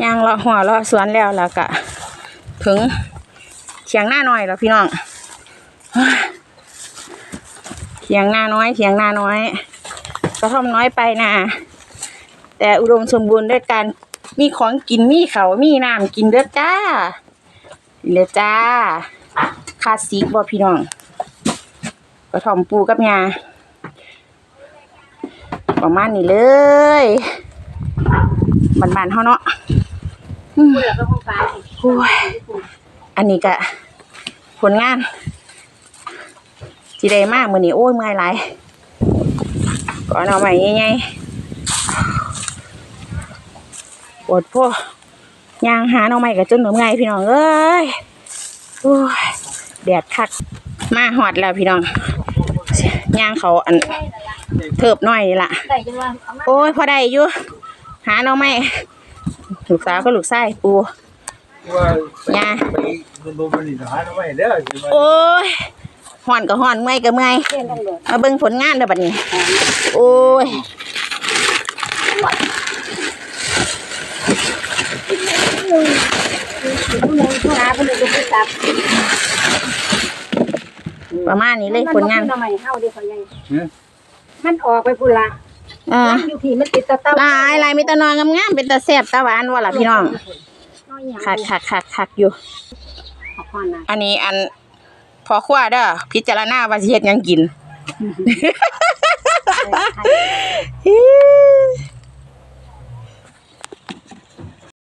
ย่างเลาะหัวเลาะสวนแล้วแล้วก็ถึงเถียงหน้าน้อยแล้วพี่น้องเถียงหน้าน้อยเถียงหน้าน้อยกระท่อมน้อยไปนะแต่อุดมสมบูรณ์ด้วยการมีของกินมีเขามีน้ำกินเด้อจ้าเด้อจ้าคาสิกบ่พี่น้องกระท่อมปูกับยาประมาณนี้เลยบ้านๆเฮาเนาะ พูดแล้วก็คงฟ้าอีกโอ้ยอันนี้ก็ผลงานจีได้มากมือนี้โอ้ยเมื่อยหลายก่อนเอาใหม่ยงไงปวดพวกยางหาเอาใหม่กับจนเหนือไงพี่น้องเอ้ยโอ้ยแดดคักมาหอดแล้วพี่น้องย่างเขาอันเทิบหน่อยล่ะโอ้ยพอได้อยู่หาเอาใหม่ ลูกสาวก็ลูกชายปูว่าย่าไปมันบ่มันนี่หาทำไมเด้อสิว่าโอ้ยห่อนก็ห่อนเมื่อยก็เมื่อยเล่นต้องเดือดมาเบิ่งผลงานเด้อบัดนี้ โอ้ยผู้นึงผู้หาผู้นึงก็ผู้จับประมาณนี้เลยผลงานทำไมเฮาเด้เขาใหญ่เฮ้ยมันออกไปพุ่นละ อ่าอยู่พี่มันติดตะเต้าหลายหลายมีแตะนอนงามๆเป็นตาแซ่บตาหวานว่าล่ะพี่น้องน้อยอย่างคักคักคักคักอยู่ ขอพรนะอันนี้อันพอครัวเด้อพิจารณาว่าสิเฮ็ดหยังกิน